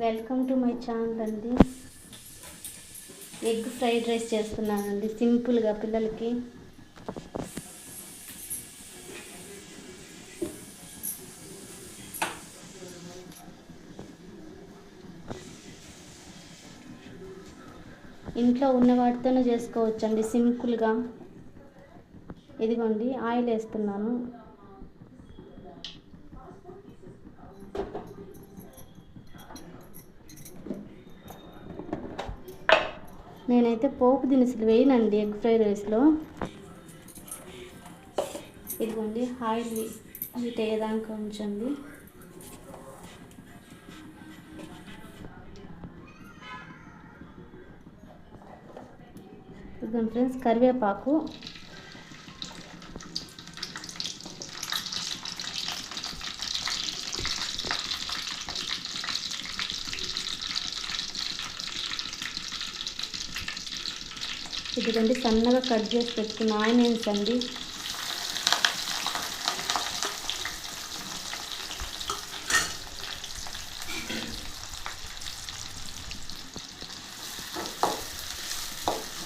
Welcome to my channel అండి egg fried rice చేస్తున్నానండి సింపుల్గా పిల్లలకి. ఇంట్లో ఉన్న వాటితోనే చేసుకోవచ్చండి సింపుల్గా. ఇదిగోండి ఆయిల్ వేస్తున్నాను. నేనైతే పోపు దినుసులు వేయనండి ఎగ్ ఫ్రైడ్ రైస్లో. ఇదిగోండి ఆయిల్ హీట్ అయ్యేదాకా ఉంచండి. ఇదిగోండి ఫ్రెండ్స్ కరివేపాకు ఇదిగోండి సన్నగా కట్ చేసి పెట్టుకున్న ఆనియన్స్ అండి.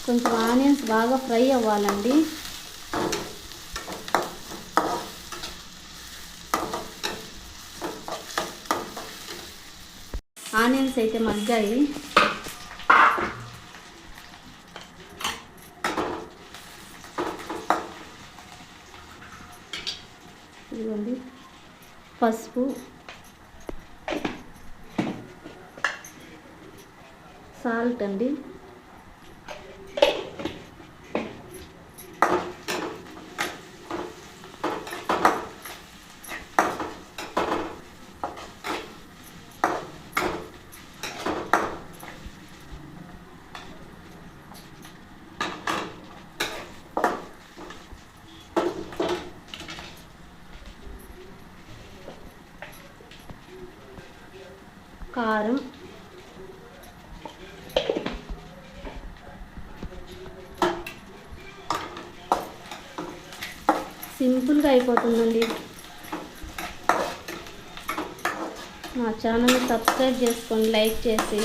కొంచెం ఆనియన్స్ బాగా ఫ్రై అవ్వాలండి. ఆనియన్స్ అయితే మగ్గాయి. ఇదిగోండి. పసుపు. సాల్ట్ అండి. కారం. సింపుల్గా అయిపోతుందండి. నా ఛానల్ని సబ్స్క్రైబ్ చేసుకోండి లైక్ చేసి.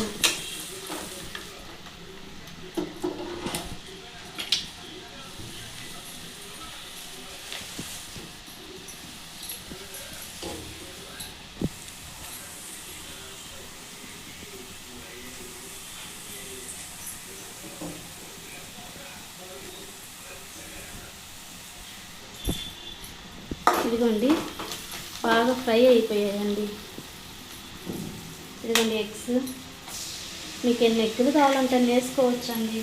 ఇదిగోండి బాగా ఫ్రై అయిపోయాయండి. ఇదిగోండి ఎగ్స్. మీకు ఎన్ని ఎగ్గులు కావాలంటే అన్ని వేసుకోవచ్చండి.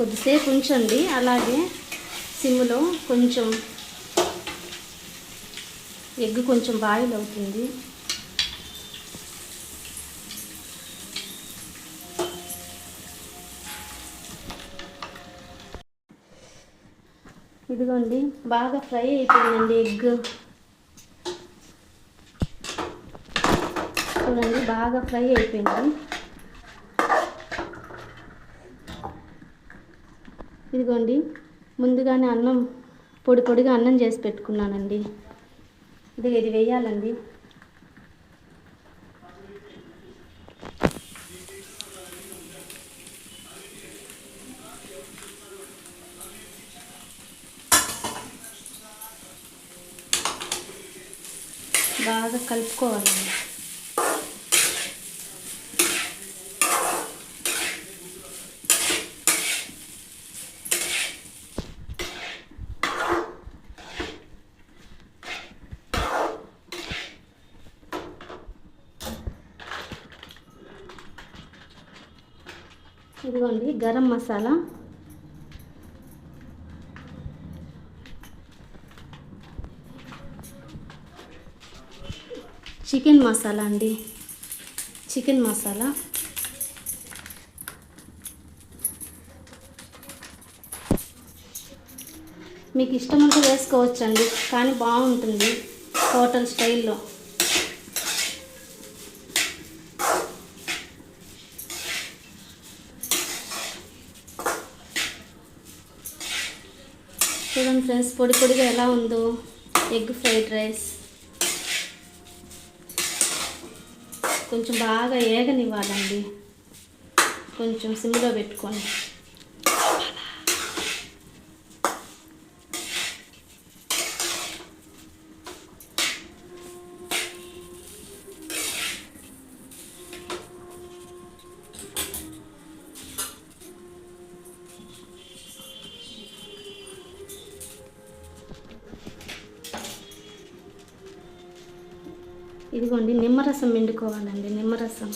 కొద్దిసేపు ఉంచండి. అలాగే సిమ్లో కొంచెం ఎగ్ కొంచెం బాయిల్ అవుతుంది. ఇదిగోండి బాగా ఫ్రై అయిపోయిందండి ఎగ్. చూడండి బాగా ఫ్రై అయిపోయింది. ఇదిగోండి ముందుగానే అన్నం పొడి పొడిగా అన్నం చేసి పెట్టుకున్నానండి. ఇది ఇది వేయాలండి. బాగా కలుపుకోవాలండి. ఇదిగోండి గరం మసాలా. చికెన్ మసాలా అండి. చికెన్ మసాలా. మీకు ఇష్టం ఉంటే వేసుకోవచ్చండి కానీ బాగుంటుంది హోటల్ స్టైల్లో చూడండి ఫ్రెండ్స్ పొడి పొడిగా ఎలా ఉందో. ఎగ్ ఫ్రైడ్ రైస్ కొంచెం బాగా ఏగనివ్వాలండి. కొంచెం సిమ్లో పెట్టుకోండి ఇదిగోండి నిమ్మరసం పిండుకోవాలండి నిమ్మరసం.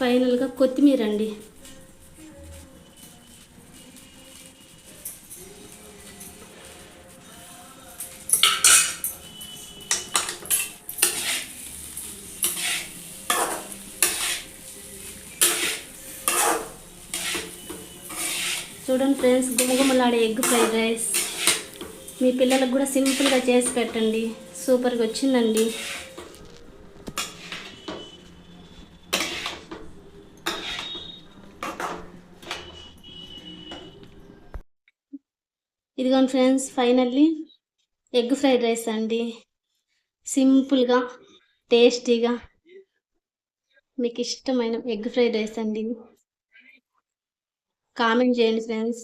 ఫైనల్గా కొత్తిమీర అండి చూడండి ఫ్రెండ్స్ గుమగుమలాడే ఎగ్ ఫ్రైడ్ రైస్. మీ పిల్లలకు కూడా సింపుల్గా చేసి పెట్టండి. సూపర్గా వచ్చిందండి. ఇదిగోండి friends finally egg fried rice అండి. సింపుల్గా టేస్టీగా మీకు ఇష్టమైన ఎగ్ ఫ్రైడ్ రైస్ అండి. కామెంట్ చేయండి ఫ్రెండ్స్.